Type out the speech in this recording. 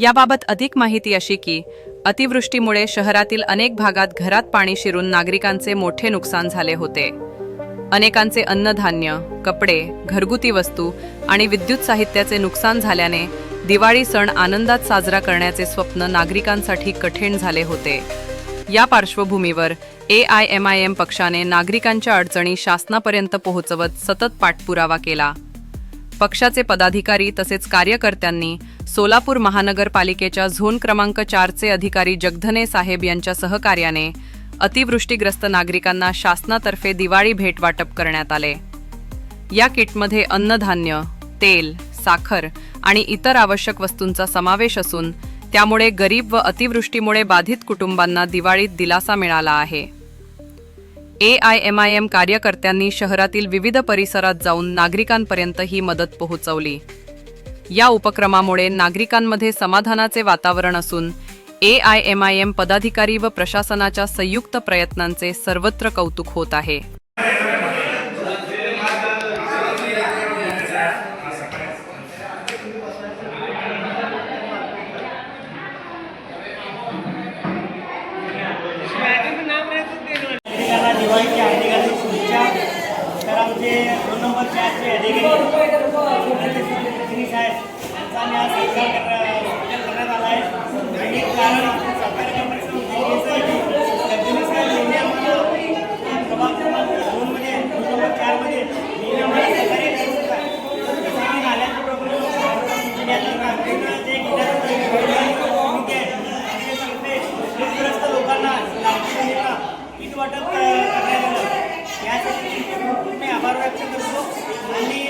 याबाबत अधिक माहिती अशी की अतिवृष्टीमुळे शहरातील अनेक भागात घरात पाणी शिरून नागरिकांचे मोठे नुकसान झाले होते. अनेकांचे अन्नधान्य कपडे घरगुती वस्तू आणि विद्युत साहित्याचे नुकसान झाल्याने दिवाळी सण आनंदात साजरा करण्याचे स्वप्न नागरिकांसाठी कठीण झाले होते. या पार्श्वभूमीवर A I M I M पक्षाने नागरिकांच्या अडचणी शासनापर्यंत पोहोचवत सतत पाठपुरावा केला. पक्षाचे पदाधिकारी तसेच कार्यकर्त्यांनी सोलापूर महानगरपालिकेच्या झोन क्रमांक चारचे अधिकारी जगधने साहेब यांच्या सहकार्याने अतिवृष्टीग्रस्त नागरिकांना शासनातर्फे दिवाळी भेट वाटप करण्यात आले. या किटमध्ये अन्नधान्य तेल साखर आणि इतर आवश्यक वस्तूंचा समावेश असून त्यामुळे गरीब व अतिवृष्टीमुळे बाधित कुटुंबांना दिवाळीत दिलासा मिळाला आहे. A I M I M कार्यकर्त्यांनी शहरातील विविध परिसरात जाऊन नागरिकांपर्यंत ही मदत पोहोचवली. या उपक्रमामुळे नागरिकांमध्ये समाधानाचे वातावरण असून A I M I M पदाधिकारी व प्रशासनाच्या संयुक्त प्रयत्नांचे सर्वत्र कौतुक होत आहे. करण्यात आला आहे. आणि कारण सहकारी कंपनीचं असं आहे. की प्रभाग क्रमांक दोनमध्ये दोन चारमध्ये नियमाला सहकारी लोकांना पीठ वाटप करण्यात आलं. यासाठी मी आभार व्यक्त करतो. आणि